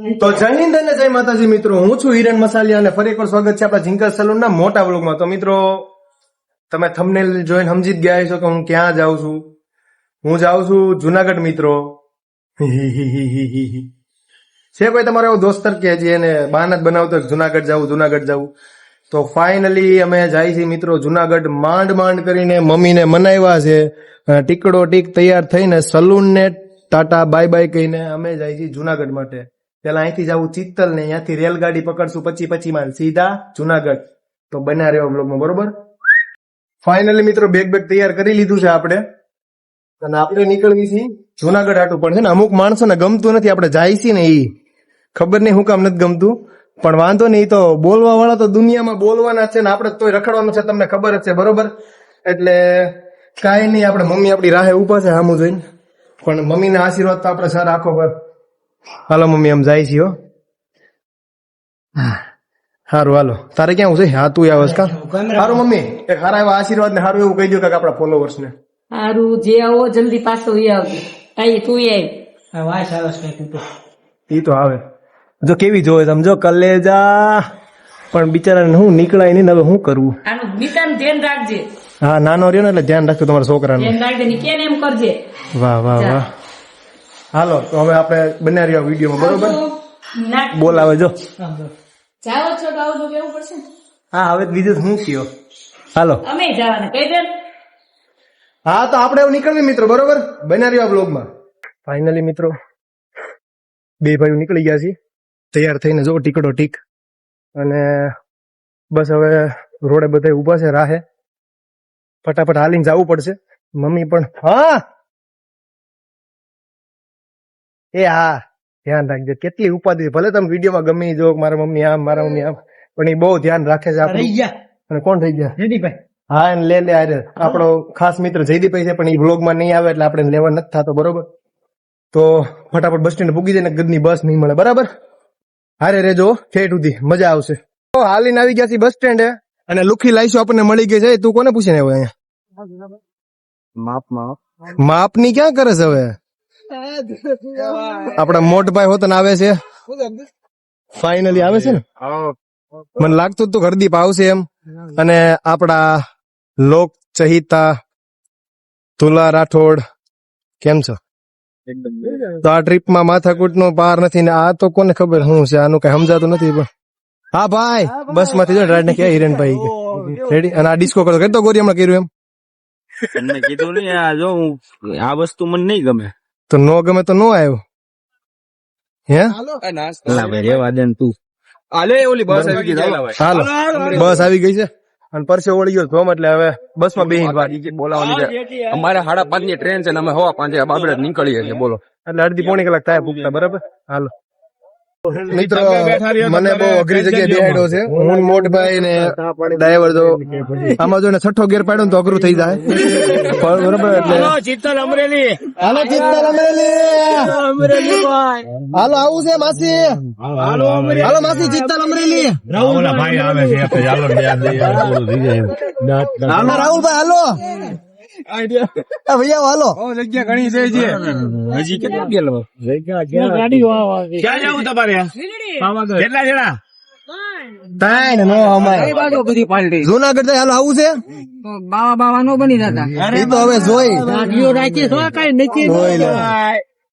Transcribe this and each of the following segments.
તો જય હિન્દ અને જય માતાજી મિત્રો, હું છું હિરણ મસાલિયા અને ફરી એકવાર સ્વાગત છે આપણા જિંકર સલૂન ના મોટા વ્લોગમાં. તો મિત્રો, તમે થંબનેલ જોઈને સમજી ગયા છો કે હું ક્યાં જાઉં છું. હું જાઉં છું જુનાગઢ, મિત્રો. છે કોઈ તમારો એવો દોસ્તર કે જે એને બહાના જ બનાવતો જુનાગઢ જવું જુનાગઢ જવું તો ફાઇનલી અમે જાય છીએ મિત્રો જુનાગઢ માંડ માંડ કરીને મમ્મીને મનાવ્યા છે. ટીકડો ટીક તૈયાર થઈને સલૂન ને ટાટા બાય બાય કહીને અમે જાય છીએ જુનાગઢ માટે. પેલા અહીંથી જવું ચિત્તલ ને અહીંયાથી રેલગાડી પકડશું પછી પછી માઇલ સીધા જુનાગઢ. તો બન્યા રહ્યો બ્લોગમાં બરોબર? ફાઇનલી મિત્રો બેગ બેગ તૈયાર કરી લીધું છે આપણે. અને આપણે નીકળવી છીએ જુનાગઢ આટું પણ છે ને, અમુક માણસોને ગમતું નથી, આપણે જાય છીએ ને એ ખબર નહીં, હું કામ નથી ગમતું. પણ વાંધો નહીં, તો બોલવા વાળા તો દુનિયામાં બોલવાના છે ને, આપણે તોય રખડવાનું છે, તમને ખબર જ છે, બરોબર? એટલે કાંઈ નહીં, આપણે મમ્મી આપણી રાહે ઊભા છે સામું જોઈને. પણ મમ્મીના આશીર્વાદ તો આપણે સર આખો પર હાલો મમ્મી આમ જાય છીએ હો. સારું હાલો. તારે ક્યાં છે? હા તું આવસ કા સારું મમ્મી. એક સારા એવા આશીર્વાદ ને સારું એવું કહી દો કે આપણા ફોલોવર્સ ને. સારું જે આવો જલ્દી પાછો એ આવજો. આઈ તું આય. એ તો આવે. જો કેવી જોવે સમજો કલેજા. પણ બિચારાને હું નીકળાય નહીં હવે શું કરવું આનું બીતાનું ધ્યાન રાખજે. હા નાનો રહ્યો ને એટલે ધ્યાન રાખજો તમારા છોકરાનું. ધ્યાન રાખજે ને કેમ એમ કરજે. વાહ વાહ વાહ. હાલો તો હવે આપણે બન્યા રહ્યા વિડીયોમાં બરોબર? બોલાવે જો. જાઓ છો તો આવજો કેવું પડશે? હા હવે બીજું શું કયો હાલો. અમે જવાના. કહી દે. હા તો આપણે એવું નીકળવી મિત્રો બરોબર? બન્યા રહ્યો બ્લોગમાં ફાઇનલી મિત્રો બે ભાઈઓ નીકળી ગયા છીએ. તૈયાર થઈને જો ટીકડો ટીક. અને બસ હવે રોડે બધા ઊભા છે રાહે. ફટાફટ હાલીને જવું પડશે. મમ્મી પણ હા! એ હા ધ્યાન રાખજો. કેટલી ઉપાધિ ભલે તમે વિડીયોમાં ગમે જો મારા મમ્મી આમ મારા મમ્મી આમ પણ એ બહુ ધ્યાન રાખે છે આપણે. અને કોણ થઈ ગયા? હા એને લે લે અરે આપણો ખાસ મિત્ર જયદીપભાઈ છે પણ એ વ્લોગમાં નહીં આવે એટલે આપણે લેવા નથી થતો બરોબર? તો ફટાફટ બસ સ્ટેન્ડ પૂગી જાય ને ગદની બસ નહીં મળે બરાબર? હારે રેજો ઠેઠ સુધી. મજા આવશે. તો હાલીને આવી ગયા છે બસ સ્ટેન્ડે. અને લુખી લાઈશું આપણને મળી ગઈ છે. તું કોને પૂછીને આવ્યો અહીંયા? માપ માપ. માપની ક્યાં કરે છે હવે? આપડા મોટભાઈ હોતન આવે છે. ફાઇનલી આવે છે ને? મને લાગતું હતું હરદીપ આવશે એમ. અને આપડા લોક ચહિતા તુલા રાઠોડ કેમ છો? તો આ ટ્રીપમાં માથાકૂટ નો પાર નથી ને આ તો કોને ખબર શું છે? આનું કઈ સમજાતું નથી પણ. હા ભાઈ બસમાંથી જો રાઈડ ને ક્યાં હિરેનભાઈ રેડી અને આ ડિસ્કો કરતો કરતો ગોરી હમણાં કર્યું એમ? તમને કીધું ને આ જો હું આ વસ્તુ મને નહીં ગમે. તો નો ગમે તો નો આવ્યો. હે? બસ આવી ગઈ હાલો. બસ આવી ગઈ છે. અને પરસે ઓળી ગયો ધોમ એટલે હવે બસમાં બેહી બોલાવાની છે. અમારે સાડા પાંચની ટ્રેન છે ને અમે હવા પાંચે બાબડે નીકળીએ છીએ બોલો. એટલે અડધી પોણી કલાક થાય ભૂખતા બરાબર? હાલો. મિત્રો મને બહુ અઘરી જગ્યાએ બેહાડ્યો છે હું મોટભાઈ ને ડ્રાઈવર જો આમાં જો ને છઠ્ઠો ગેર પાડ્યો ને તો અઘરું થઈ જાય બરોબર એટલે ચિત્તલ અમરેલી હાલો ચિત્તલ અમરેલી હાલો આવું છે માસી હાલો માસી ચિત્તલ અમરેલી હાલો રાહુલભાઈ હાલો આ ભૈયા હાલો. જગ્યા ઘણી છે જે હજી કેટલા ગયેલો ક્યાં જવું તમારે? કેટલા જણા? તાઈ નો અમારે. બધી પાર્ટી જુનાગઢથી હાલો આવું છે? બાવા બાવા નો બની જતા. એ તો હવે જોઈ. ગાડીઓ રાખી છો કઈ નથી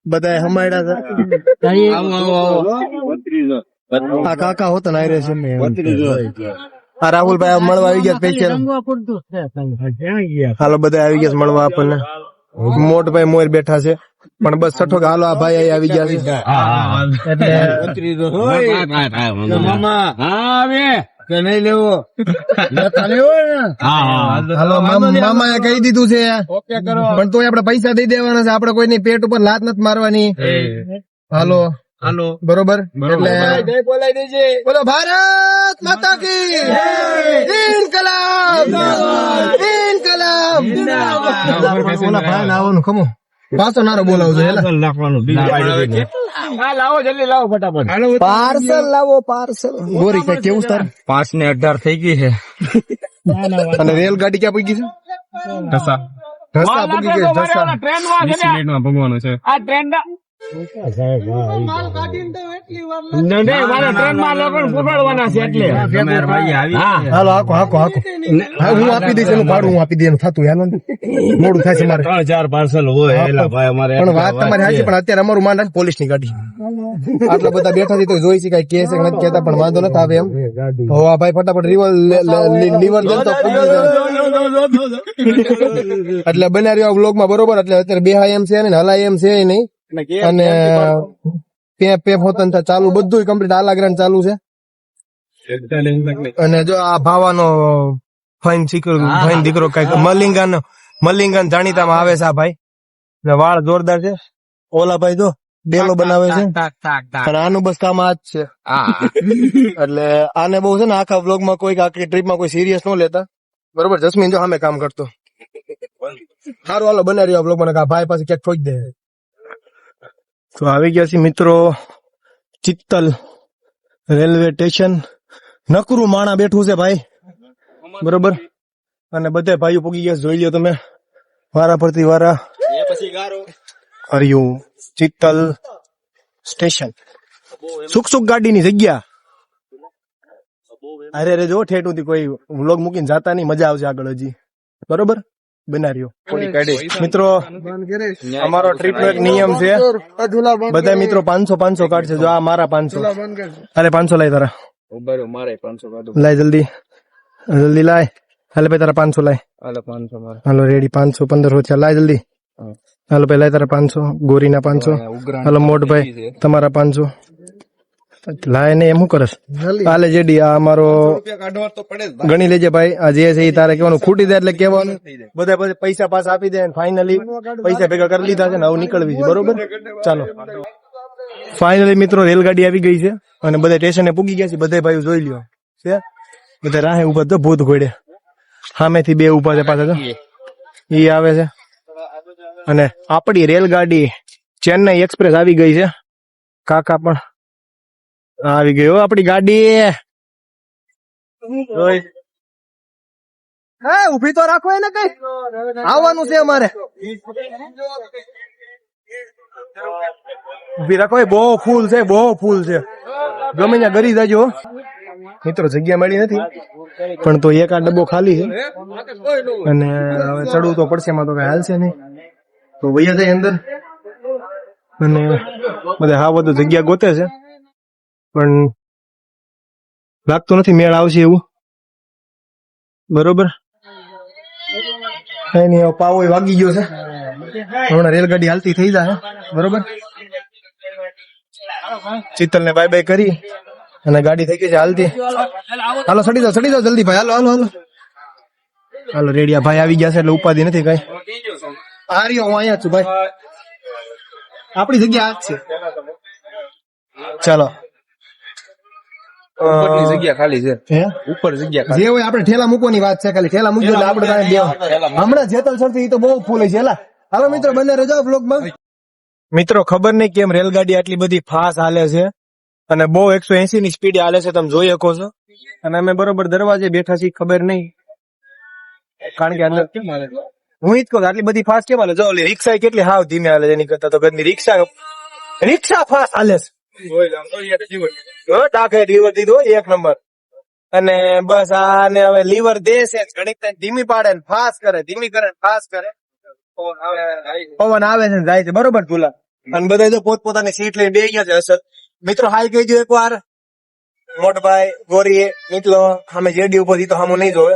બધા હમાયડા છે. આવો આવો આવો. કાકા હોતા ના રહે છે આ રાહુલભાઈ મળવા આવી ગયા સ્પેશિયલ હાલો બધા આવી ગયા મળવા આપણને. મોટભાઈ મોર બેઠા છે પણ બસ છઠ્ઠો કે હાલો આ ભાઈ આવી ગયા છે. મામા આવે. કે નહીં લેવો? હાલો મામા એ કહી દીધું છે. પણ તોય આપડે પૈસા દઈ દેવાના છે આપણે કોઈની પેટ ઉપર લાત નથી મારવાની. હાલો. હાલો. બરોબર? એટલે બોલાઈ દેજે. બોલો ભારત માતા કી ઇનકલાબ. ઇનકલાબ. બોલા ભાઈ આવવાનું ખમો. પાછો નારો બોલાવજો લાવો જલ્દી લાવો ફટાફટ. પાર્સલ લાવો પાર્સલ. ગોરી કઈ કેવું તારે? પાંચ ને અઢાર થઈ ગઈ છે. અને રેલગાડી ક્યાં પૂગી છે? ઢસા. ઢસા પૂગી ગઈ ઢસા. ટ્રેનમાં ભગવાનું છે. હાલો હાકો અમારે પણ વાત તમારી સાચી પણ અત્યારે અમારું માંડ પોલીસની ગાડી. આટલા બધા બેઠા છે તો જોઈ છે કઈ કે છે નથી કેતા પણ વાંધો નથી આવે એમ. હો આ ભાઈ ફટાફટ રિવર લીવર દે તો પૂગી જાય. એટલે બનાવ્યો બ્લોગમાં બરોબર એટલે અત્યારે બે એમ છે ને હલાય એમ છે નહીં. અને પેપ પેપ હોતન થાય ચાલુ બધું કમ્પ્લીટ આલાગ્રાન ચાલુ છે. અને જો આ ભાવાનો ફાઈન દીકરો ફાઈન દીકરો કંઈક મલિંગન મલિંગાન જાણીતામાં આવે છે આ ભાઈ. વાળ જોરદાર છે. ઓલા ભાઈ જો બેલો બનાવે છે. અને આનું બસ કામ આ જ છે. એટલે આને બહુ છે ને આખા વ્લોગમાં કોઈ આખી ટ્રીપમાં કોઈ સિરિયસ ન લેતા. બરોબર? જસ્મીન જો સામે કામ કરતો. સારું હાલો બનાવી રહ્યો વ્લોગ મને આ ભાઈ પાસે ક્યાંક ઠોકી દે. તો આવી ગયા છે મિત્રો ચિત્તલ રેલવે સ્ટેશન. નકરું માણા બેઠું છે ભાઈ. બરોબર? અને બધે ભાઈઓ પૂગી ગયા જોઈ લ્યો તમે. વારા પરથી વારા. હરિયું ચિત્તલ સ્ટેશન. સુખ સુખ ગાડીની જગ્યા. અરે રે જો ઠેઠ સુધી કોઈ વ્લોગ મૂકીને જાતા નહીં મજા આવશે આગળ હજી. બરોબર? બનાર્યો. મિત્રો અમારો ટ્રીપ નો એક નિયમ છે. બધા મિત્રો પાંચસો પાંચસો કાઢશે જો આ મારા પાંચસો. અરે પાંચસો લાય તારા. પાંચસો લાય જલ્દી. જલ્દી લાય. હાલે ભાઈ તારા પાંચસો લાય. હાલે પાંચસો હાલો રેડી પાંચસો પંદરસો છે લાય જલ્દી. હાલો ભાઈ લાય તારા પાંચસો. ગોરીના પાંચસો. હાલો મોટભાઈ તમારા પાંચસો. લાય ને એમ શું કરસ હાલે જેડી આ અમારો પડે ગણી લેજે ભાઈ. આ જે છે એ તારે કેવાનું ખૂટી દે એટલે કહેવાનું. બધા પછી પૈસા પાસ આપી દે ફાઇનલી પૈસા ભેગા કરી લીધા છે ને હવે નીકળવી છે. બરોબર? ચાલો. ફાઇનલી મિત્રો રેલગાડી આવી ગઈ છે અને બધા સ્ટેશને પૂગી ગયા છે. બધા ભાઈઓ જોઈ લ્યો. છે? બધા રાહે ઊભા તો ભૂત ઘોડે. સામેથી બે ઊભા છે પાછા તો. એ આવે છે. અને આપણી રેલગાડી ચેન્નઈ એક્સપ્રેસ આવી ગઈ છે. કાકા પણ આવી ગયો હો આપણી ગાડી. હા ઊભી તો રાખો એને કઈ. આવવાનું છે અમારે. ઊભી રાખો બહુ ફૂલ છે બહુ ફૂલ છે. ગમે ત્યાં ગરી જાજો હો. મિત્રો જગ્યા મળી નથી પણ તો એક આ ડબ્બો ખાલી છે. અને હવે ચડવું તો પડશે એમાં તો કઈ હાલ છે નહીં. તો વૈયા જાય અંદર. અને બધા હા બધું જગ્યા ગોતે છે. પણ લાગતું નથી, મેળ આવશે એવું? બરોબર? કઈ નહીં પાવો વાગી ગયો છે. હમણાં રેલગાડી હાલતી થઈ જાય બરોબર? ચિત્તલ ને બાય બાય કરી અને ગાડી થઈ ગઈ છે હાલતી. હાલો, સડી જાઓ સડી જાઓ જલ્દી ભાઈ. હાલો હાલો હાલો. હાલો, રેડિયા ભાઈ આવી ગયા છે એટલે ઉપાધિ નથી કઈ. આ હું અહીંયા છું ભાઈ. આપણી જગ્યા આ જ છે. ચાલો. ઉપરની જગ્યા ખાલી છે. ઉપર જગ્યા જે હોય આપણે ઠેલા મૂકવાની વાત છે ખાલી. ઠેલા મૂકજો આપણે હમણાં જેતલ સરથી ઈ તો બહુ ફૂલ છે. એલા હાલો મિત્રો બંને રજો બ્લોગમાં મિત્રો ખબર નહીં કેમ રેલગાડી આટલી બધી ફાસ્ટ હાલે છે અને બહુ એકસો એસી ની સ્પીડ હાલે છે તમે જોઈ શકો છો. અને અમે બરોબર દરવાજે બેઠા છીએ ખબર નહીં. કારણ કે અંદર હું ઈ જ કહું આટલી બધી ફાસ્ટ કેમ હાલે? જો રિક્ષા કેટલી હાવ ધીમે હાલે એની કરતા તો ઘરની રિક્ષા રિક્ષા ફાસ્ટ હાલે છે. ટાંકે લીવર દીધો એક નંબર અને બસ આને હવે લીવર દે છે ઘડીક ધીમી પાડે ને ફાસ્ટ કરે ધીમી કરે ને ફાસ્ટ કરે. પવન આવે છે. જાય છે. બરોબર તુલા અને બધા જો પોત પોતાની સીટ લઈને બે ગયા છે અસર મિત્રો હાઈ કહેજો એક વાર. મોટભાઈ ગોરી મિત્રો અમે જેડી ઉપર તો સામું નહીં જોવે.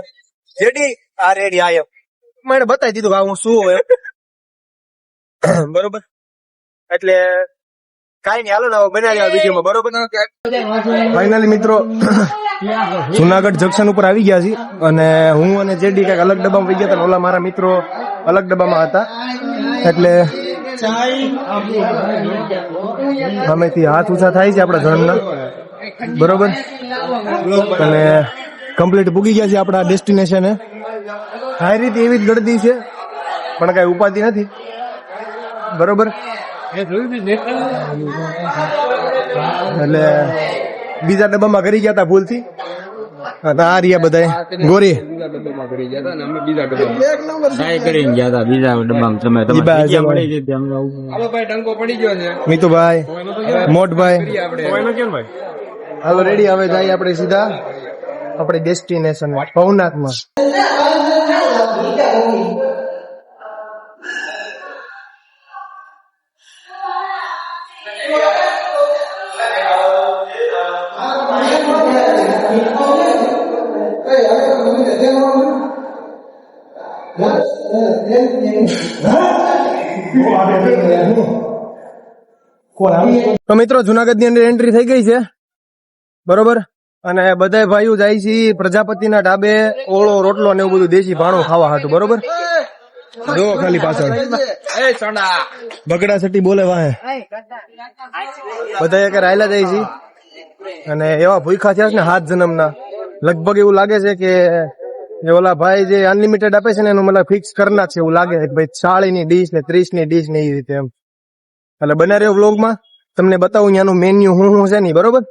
જેડી આ રેડી આયો મને બતાવી દીધું કે હું શું હોય. બરોબર. એટલે કાઈ નહીં હાલો ને બનાવી આ વિડીયોમાં બરોબર? ફાઇનલી મિત્રો જુનાગઢ જંકશન ઉપર આવી ગયા છીએ અને હું અને જેડી કંઈક અલગ ડબ્બામાં વહી ગયા હતા ઓલા મારા મિત્રો અલગ ડબ્બામાં હતા. એટલે સામેથી હાથ ઊંચા થાય છે આપણા ધર્મના બરોબર? અને કમ્પ્લીટ પૂગી ગયા છે આપણા ડેસ્ટિનેશન સારી રીતે એવી જ ગળદી છે પણ કઈ ઉપાધિ નથી. બરોબર? એટલે બીજા ડબ્બામાં કરી ગયા હતા ભૂલથી? આ રહ્યા બધા ગોરી. મીતુભાઈ મોટભાઈ. હાલો રેડી હવે જાય આપણે સીધા. આપણે ડેસ્ટિનેશન ભવનાથમાં. તો મિત્રો જુનાગઢની અંદર એન્ટ્રી થઈ ગઈ છે. બરોબર? અને બધા ભાઈઓ જાય છે પ્રજાપતિના ઢાબે ઓળો રોટલો ને એવું બધું દેશી ભાણું ખાવા હતું બરોબર? જો ખાલી પાછળ. બગડા સટી બોલે વાહે. બધા એક રાયલા જાય છે. અને એવા ભૂખા થયા છે ને હાથ જન્મના. લગભગ એવું લાગે છે કે જે ઓલા ભાઈ જે અનલિમિટેડ આપે છે ને એનું મતલબ ફિક્સ કરના છે એવું લાગે કે ભાઈ ચાળી ની ડીશ ને ત્રીસની ડીશ ને એ રીતે એમ. એટલે બના રહ્યો વ્લોગમાં તમને બતાવું ત્યાંનું મેન્યુ હું હું છે નહીં બરોબર?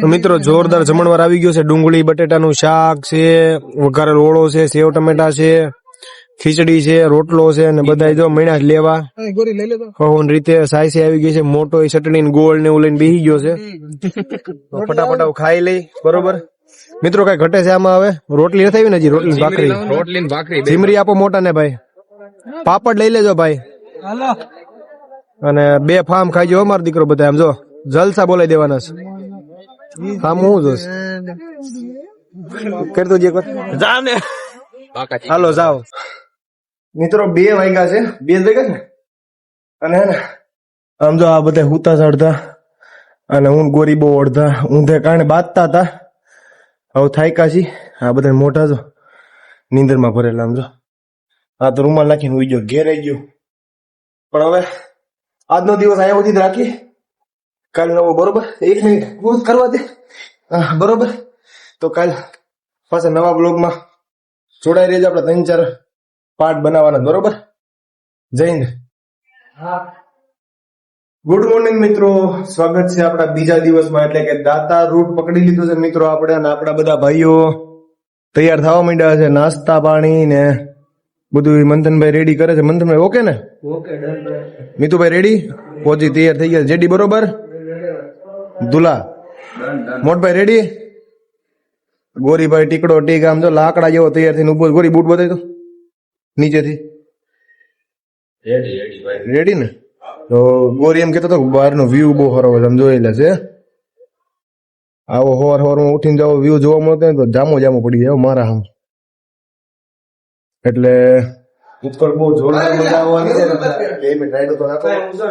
તો મિત્રો જોરદાર જમણવાર આવી ગયો છે. ડુંગળી બટેટાનું શાક છે વઘારેલ ઓળો છે સેવ ટમેટા છે ખીચડી છે રોટલો છે અને બધા જો મહિના જ લેવા. કહું રીતે સાયસી આવી ગઈ છે. મોટો એ ચટણી ને ગોળ ને એવું લઈને બેસી ગયો છે. ફટાફટ ખાઈ લઈ બરોબર? મિત્રો કઈ ઘટે છે આમાં હવે? રોટલી નથી આવી ને હજી? રોટલી ભાખરી? રોટલી ભાખરી બે આપો મોટા ને ભાઈ. પાપડ લઈ લેજો ભાઈ. અને બે ફાર્મ ખાઈજો હો મારો દીકરો બધા એમ જો જલસા બોલાઈ દેવાના છે. આમ હું જોશ? કરતો જે પાકા હાલો જાઓ. મિત્રો બે વાગ્યા છે. બે વાગ્યા છે ને? અને હે ને આમ જો આ બધા હુતા ચડતા અને હું ગોરી બહુ અડધા ઊંધે કારણે બાંધતા હતા. હવે થાય કાશી? આ બધા મોટા છો નીંદરમાં ભરેલા આમ જો. આ તો રૂમાલ નાખીને ઉઈ ગયો ઘેર આવી ગયો. પણ હવે આજનો દિવસ અહીંયા સુધી રાખી કાલ નવો બરોબર? એક મિનિટ પૂરું કરવા દે. હા, બરોબર? તો કાલ પાછા નવા બ્લોગમાં જોડાઈ રહેજો આપણે ત્રણ ચાર પાર્ટ બનાવવાના બરોબર? જય હિન્દ. ગુડ મોર્નિંગ મિત્રો. સ્વાગત છે આપણા બીજા દિવસમાં એટલે કે દાતા રૂટ પકડી લીધું છે મિત્રો આપણે અને આપણા બધા ભાઈઓ તૈયાર થવા માંડ્યા છે નાસ્તા પાણી ને બધું મંથનભાઈ રેડી કરે છે. મંથનભાઈ ઓકે ને? મીતુભાઈ રેડી પહોંચી તૈયાર થઈ ગયા જેડી બરોબર? દુલા. મોટભાઈ રેડી ગોરીભાઈ ટીકડો ટીક આમ જો લાકડા જેવો તૈયાર થઈને ઊભો. ગોરી બૂટ બતાવી દો. નીચેથી. રેડી ને? તો ગોરી એમ કેતો હતો કે બહારનો વ્યૂ બહુ સારો હોય જોઈ જોયેલા છે. આવો હોર હોરમાં ઉઠીને જાવ વ્યૂ જોવા મળતો ને તો જામો જામો પડી જાય મારા આમ એટલે ઉપર બહુ જોરદાર મજા આવવાની છે.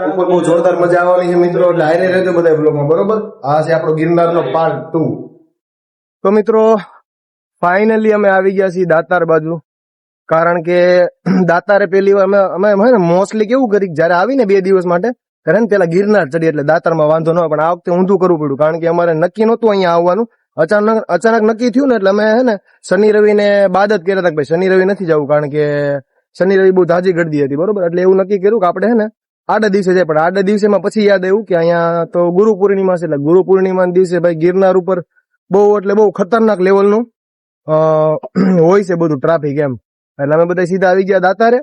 ઉપર બહુ જોરદાર મજા આવવાની છે મિત્રો એટલે હારે રહેજો બધા બ્લોગમાં બરોબર? આ છે આપણો ગિરનારનો પાર્ટ ટુ તો મિત્રો ફાઇનલી અમે આવી ગયા છીએ દાતાર બાજુ. કારણ કે દાતારે પેલી અમે અમે ને મોસ્ટલી કેવું કરી જયારે આવીને બે દિવસ માટે, ત્યારે ને પેલા ગિરનાર ચડી એટલે દાતારમાં વાંધો ન પણ આ વખતે ઊંધું કરવું પડ્યું. કારણ કે અમારે નક્કી નહોતું અહીંયા આવવાનું. અચાનક અચાનક નક્કી થયું ને એટલે અમે હે ને, શનિ રવિ ને બાદ જ કર્યા હતા ભાઈ શનિ રવિ નથી જવું, કારણ કે શનિ રવિ બહુ ધાજી ગળદી હતી, બરોબર? એટલે એવું નક્કી કર્યું કે આપણે હે ને, આડા દિવસે જાય. પણ આડા દિવસેમાં પછી યાદ આવ્યું કે અહીંયા તો ગુરુ પૂર્ણિમા છે, એટલે ગુરુ પૂર્ણિમા દિવસે ભાઈ ગિરનાર ઉપર બહુ, એટલે બહુ ખતરનાક લેવલનું હોય છે બધું ટ્રાફિક એમ. એટલે અમે બધા સીધા આવી ગયા દાતારે.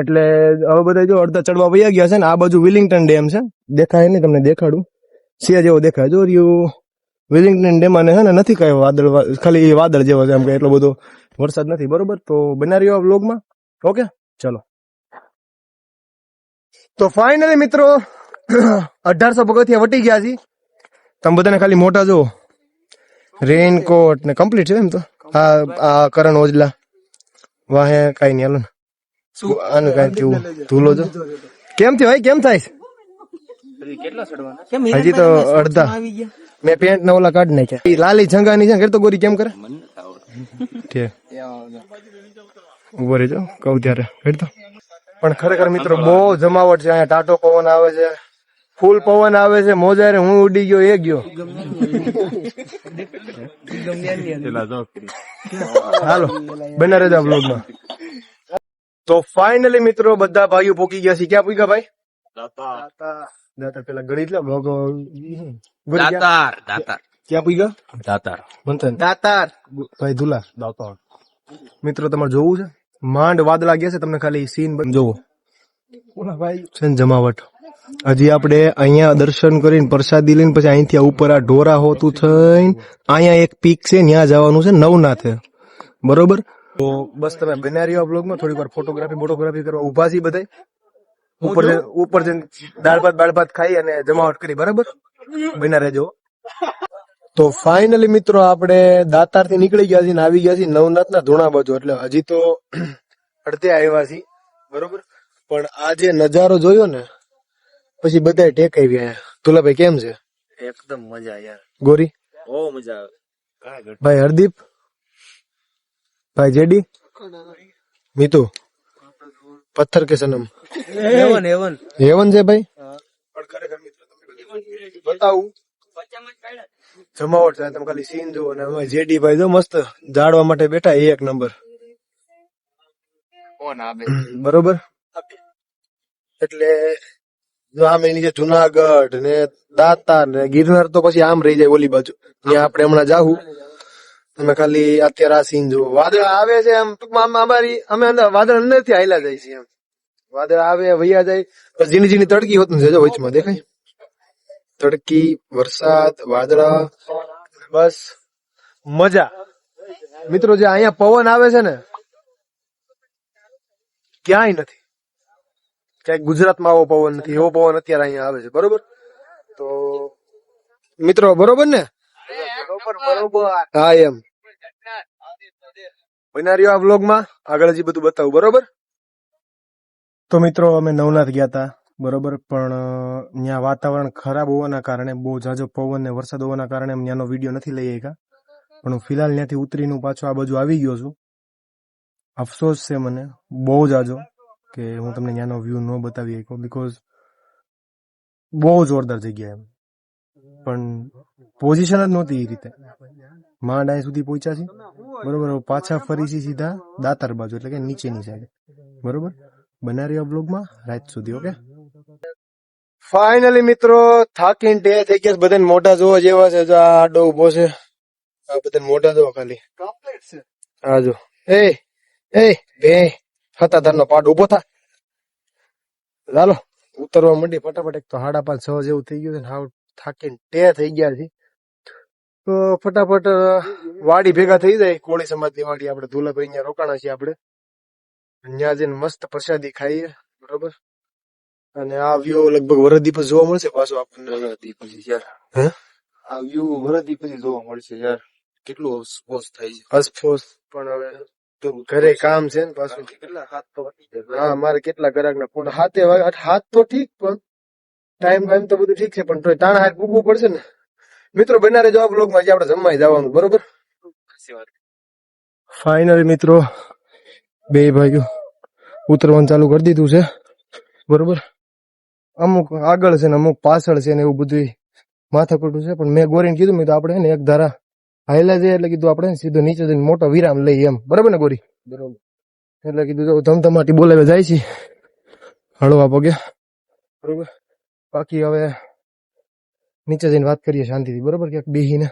એટલે હવે બધા જો અડધા ચડવા વયા ગયા છે ને, આ બાજુ વિલિંગ્ટન ડેમ છે. દેખાય નહીં, તમને દેખાડું. સિયા જેવો દેખાય. જો રહ્યું વિલિંગ્ટન ડેમ અને હે ને, નથી કઈ વાદળ ખાલી વાદળ જેવો છે, એમ કે એટલો બધો વરસાદ નથી, બરોબર? તો બના રહ્યો વ્લોગમાં? ઓકે? ચલો. તો ફાઇનલી મિત્રો, અઢારસો પગથિયા વટી ગયા છે. તમે બધાને ખાલી મોટા જો રેનકોટ ને કમ્પ્લીટ છે એમ તો? આ આ કરણ ઓજલા. વાહે કઈ નહીં હાલો ને. આનું કઈ થયું ધૂલો જો. કેમ થયો ભાઈ? કેમ થાય? હજી તો અડધા. મેં પેન્ટ ને ઓલા કાઢ નાખ્યા. એ લાલી જંગાની છે ને તો ગોરી કેમ કરે? ઠીક ઊભો રહેજો કહું ત્યારે. તો. પણ ખરેખર મિત્રો બહુ જમાવટ છે. અહીંયા ટાટો પવન આવે છે. ફૂલ પવન આવે છે. મોજારે હું ઉડી ગયો એ ગયો. હાલો. બને રહેજો બ્લોગમાં તો ફાઇનલી મિત્રો બધા ભાઈઓ પોકી ગયા છે. ક્યાં પૂગ્યા ભાઈ? દાતા પેલા ગણિત લે બ્લોગ દાતાર દાતાર. ક્યાં પૂગ્યા દાતાર. મંથન દાતાર. ભાઈ દુલા દાતાર. મિત્રો તમારે જોવું છે? માંડ વાદળા ગયા છે તમને ખાલી સીન જોવો. ભાઈ. છે ને જમાવટ. હજી આપણે અહીંયા દર્શન કરીને પ્રસાદી લઈને પછી અહીંથી ઉપર આ ઢોરા હોતું થઈને અહીંયા એક પીક છે, ત્યાં જવાનું છે, નવનાથે. બરોબર? તો બસ તમે બન્યા રહ્યો બ્લોગમાં થોડીક વાર ફોટોગ્રાફી ફોટોગ્રાફી કરવા ઊભા છીએ બધા. ઉપર ઉપર જઈને દાળ ભાત દાળ ભાત ખાઈ અને જમાવટ કરી, બરાબર? બન્યા રહેજો. તો ફાઇનલી મિત્રો આપણે દાતારથી નીકળી ગયા છીએ ને આવી ગયા છીએ નવનાથ ના ધોણા બાજુ. એટલે હજી તો અડધે આવ્યા છીએ, બરોબર? પણ આ જે નજારો જોયો ને પછી બધા ટેકાઈ ગયા. તુલાભાઈ કેમ છે? એકદમ મજા યાર. ગોરી? બહુ મજા આવે. ભાઈ હરદીપ? ભાઈ જેડી? મીતુ? પથ્થર કે સનમ? Heaven heaven. હેવન છે ભાઈ? બતાવું. જમાવટ છે તમે ખાલી સીન જુઓ ને અમે જેડી ભાઈ જો મસ્ત જાડવા માટે બેઠા એ એક નંબર બરોબર? એટલે આમ એની જુનાગઢ ને દાતા ને ગિરનાર તો પછી આમ રહી જાય ઓલી બાજુ. ત્યાં આપણે હમણાં જાહું. તમે ખાલી અત્યારે આ સીન જુઓ. વાદળ આવે છે એમ. ટૂંકમાં અમારી, અમે અંદર વાદળ અંદરથી આયલા જાય છે એમ. વાદળ આવે, વૈયા જાય. ઝીણી ઝીણી તડકી હોત ને જો વચમાં દેખાય? તડકી, વરસાદ, વાદળા. બસ. મજા. મિત્રો, જે અહીંયા પવન આવે છે ને, ક્યાંય નથી. ક્યાંય ગુજરાતમાં આવો પવન નથી એવો પવન અત્યારે અહીંયા આવે છે બરોબર? તો મિત્રો બરોબર ને? હા એમ. બનાર્યો આ વ્લોગમાં? આગળ હજી બધું બતાવું બરોબર? તો મિત્રો અમે નવનાથ ગયા હતા બરોબર? પણ ત્યાં વાતાવરણ ખરાબ હોવાના કારણે બહુ જાજો પવન ને વરસાદ હોવાના કારણે અમે ત્યાંનો વીડિયો નથી લઈ શક્યા પણ હું ફિલહાલ ત્યાંથી ઉતરીને પાછો આ બાજુ આવી ગયો છું. અફસોસ છે મને બહુ જાજો કે હું તમને ત્યાંનો વ્યૂ ન બતાવી શકું બીકોઝ બહુ જોરદાર જગ્યા એમ. પણ પોઝિશન જ નહોતી એ રીતે. માં ડાય સુધી પહોંચ્યા છે. બરોબર પાછા ફરી છે સીધા દાતાર બાજુ એટલે કે નીચેની સાઈડ બરોબર? બનારી બ્લોગમાં રાત સુધી ઓકે ફાઇનલી મિત્રો થાકીને ટે થઈ ગયા છે. બધાને મોઢા જોવા જેવા છે. જો આ આડો ઊભો છે. આ બધાને મોઢા જોવા ખાલી. હા જો. એ એ બે. હતા નો પાટ ઊભો થા. ચાલો ઉતરવા માંડી ફટાફટ એક તો હાડા પાંચ છ જેવું થઈ ગયું છે ને હાવ થાકીને ટે થઈ ગયા છે. તો ફટાફટ વાડી ભેગા થઈ જાય. કોળી સમાજની વાડી આપણે ધુલાભાઈ અહીંયા રોકાણા છીએ આપણે. ત્યાં જઈને મસ્ત પ્રસાદી ખાઈએ બરોબર? અને આ વ્યૂ લગભગ વરદી પર જોવા મળશે પાછો આપણને. પછી યાર. હે? આ વ્યૂ વરદી પછી જોવા મળશે યાર. કેટલું સ્પોસ થાય છે. અસફોસ પણ હવે ઘરે કામ છે ને પાછું. તો. હા મારે કેટલા ગ્રાહક ના ફોન હાથે હાથ તો ઠીક પણ ટાઈમ ટાઈમ તો બધું ઠીક છે પણ તોય તાણા હાથ પૂગવું પડશે ને. મિત્રો બનારે જવાબ લોકમાં આપણે જમવાય જવાનું બરોબર? ફાઈનલ મિત્રો બે ભાઈઓ ઉતરવાનું ચાલુ કરી દીધું છે બરોબર? અમુક આગળ છે ને અમુક પાછળ છે ને એવું બધું માથાકૂટું છે પણ મેં ગોરીને કીધું મેં તો આપણે ને એક ધારા હાઈલા જાય એટલે કીધું આપણે સીધો નીચે જઈને મોટો વિરામ લઈએ એમ. બરોબર ને ગોરી? બરોબર. એટલે કીધું ધમધમાટી બોલાવે જાય છે. હળવા પગે. બરોબર. બાકી હવે નીચે જઈને વાત કરીએ શાંતિથી. બરોબર? ક્યાંક બેહીને.